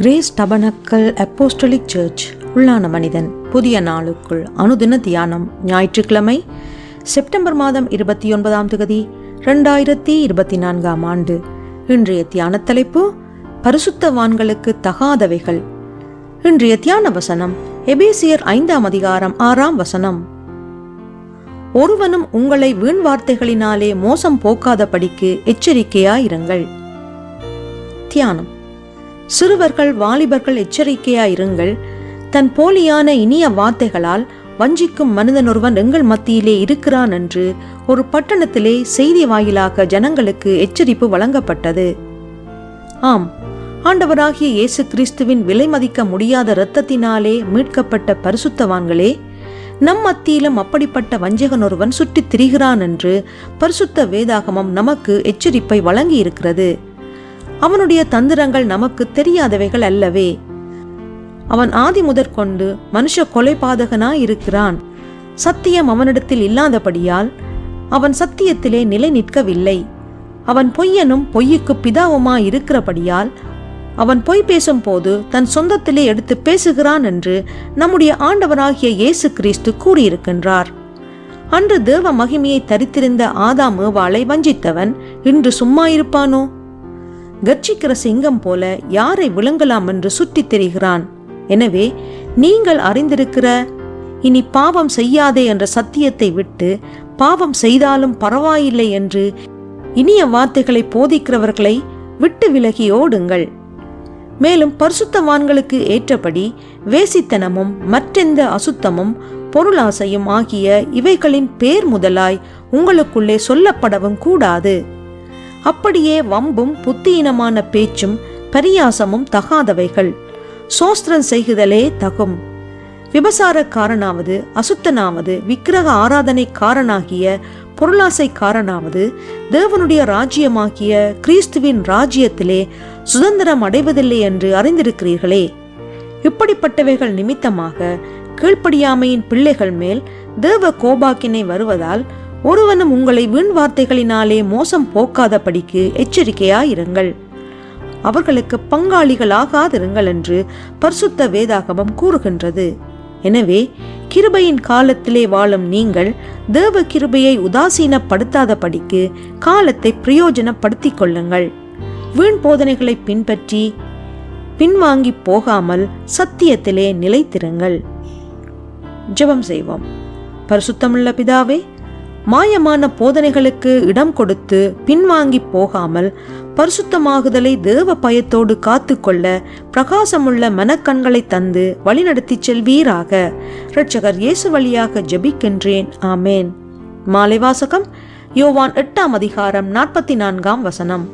Grace tabernacle apostolic search உள்ளான மனிதன். புதிய நாளுக்குள் அனுதின தியானம் ஞாயிற்றுக்கிழமை செப்டம்பர் மாதம் இருபத்தி ஒன்பதாம் தேதி ரெண்டாயிரத்தி இருபத்தி நான்காம் ஆண்டு. இன்றைய தியான தலைப்பு பரிசுத்தவான்களுக்கு தகாதவைகள். இன்றைய தியான வசனம் எபேசியர் ஐந்தாம் அதிகாரம் ஆறாம் வசனம். ஒருவனும் உங்களை வீண் வார்த்தைகளினாலே மோசம் போக்காதபடிக்கு எச்சரிக்கையாயிருங்கள். தியானம். சிறுவர்கள் வாலிபர்கள் எச்சரிக்கையாயிருங்கள். தன் போலியான இனிய வார்த்தைகளால் வஞ்சிக்கும் மனிதனொருவன் எங்கள் மத்தியிலே இருக்கிறான் என்று ஒரு பட்டணத்திலே செய்தி வாயிலாக ஜனங்களுக்கு எச்சரிப்பு வழங்கப்பட்டது. ஆம் ஆண்டவராகிய இயேசு கிறிஸ்துவின் விலை மதிக்க முடியாத இரத்தத்தினாலே மீட்கப்பட்ட பரிசுத்தவான்களே நம் மத்தியிலும் அப்படிப்பட்ட வஞ்சகன் ஒருவன் சுற்றித் திரிகிறான் என்று பரிசுத்த வேதாகமம் நமக்கு எச்சரிப்பை வழங்கி இருக்கிறது அவனுடைய தந்திரங்கள் நமக்கு தெரியாதவைகள் அல்லவே. அவன் ஆதி முதற்கொண்டு மனுஷ கொலைபாதகனாய் இருக்கிறான் சத்தியம் அவனிடத்தில் இல்லாதபடியால் அவன் சத்தியத்திலே நிலை நிற்கவில்லை அவன் பொய்யனும் பொய்யுக்கு பிதாவுமாய் இருக்கிறபடியால் அவன் பொய் பேசும்போது தன் சொந்தத்திலே எடுத்து பேசுகிறான் என்று நம்முடைய ஆண்டவராகிய இயேசு கிறிஸ்து கூறியிருக்கின்றார். அன்று தேவ மகிமையை தரித்திருந்த ஆதாம் ஏவாளை வஞ்சித்தவன் இன்று சும்மா இருப்பானோ கர்ச்சிக்கிற சிங்கம் போல யாரை விழுங்கலாம் என்று சுற்றித் திரிகிறான். எனவே நீங்கள் அறிந்திருக்கிற இனி பாவம் செய்யாதே என்ற சத்தியத்தை விட்டு பாவம் செய்தாலும் பரவாயில்லை என்று இனிய வார்த்தைகளை போதிக்கிறவர்களை விட்டு விலகி ஓடுங்கள். மேலும் பரிசுத்தவான்களுக்கு ஏற்றபடி வேசித்தனமும் மற்றெந்த அசுத்தமும் பொருளாசையும் ஆகிய இவைகளின் பேர் முதலாய் உங்களுக்குள்ளே சொல்லப்படவும் கூடாது. அப்படியே வம்பும் புத்தியினமான பேச்சும் பரியாசமும் தகாதவைகள். சோஸ்திரம் செய்குதலே தகும். விபசாரக்காரனாவது அசுத்தனாவது விக்கிரக ஆராதனைக்காரனாகிய பொருளாசைக்காரனாவது தேவனுடைய ராஜ்யமாகிய கிறிஸ்துவின் ராஜ்யத்திலே சுதந்திரம் அடைவதில்லை என்று அறிந்திருக்கிறீர்களே. இப்படிப்பட்டவைகள் நிமித்தமாக கீழ்ப்படியாமையின் பிள்ளைகள் மேல் தேவ கோபாக்கினை வருவதால் ஒருவனும் உங்களை வீண் வார்த்தைகளினாலே மோசம் போக்காதபடிக்கு எச்சரிக்கையாயிருங்கள். அவர்களுக்கு பங்காளிகளாகாதிருங்கள் என்று பரிசுத்த வேதாகமம் கூறுகின்றது. எனவே கிருபையின் காலத்திலே வாழும் நீங்கள் தேவ கிருபையை உதாசீனப்படுத்தாதபடிக்கு காலத்தை பிரயோஜனப்படுத்திக் கொள்ளுங்கள். வீண் போதனைகளை பின்பற்றி பின்வாங்கி போகாமல் சத்தியத்திலே நிலைத்திருங்கள். ஜெபம் செய்வோம். பரிசுத்தமுள்ள பிதாவே மாயமான போதனைகளுக்கு இடம் கொடுத்து பின்வாங்கி போகாமல் பரிசுத்தமாகுதலை தேவ பயத்தோடு காத்துக்கொள்ள பிரகாசமுள்ள மனக்கண்களை தந்து வழிநடத்தி செல்வீராக. இரட்சகர் இயேசு வழியாக ஜபிக்கின்றேன். ஆமேன். மாலை வாசகம். யோவான் எட்டாம் அதிகாரம் நாற்பத்தி நான்காம் வசனம்.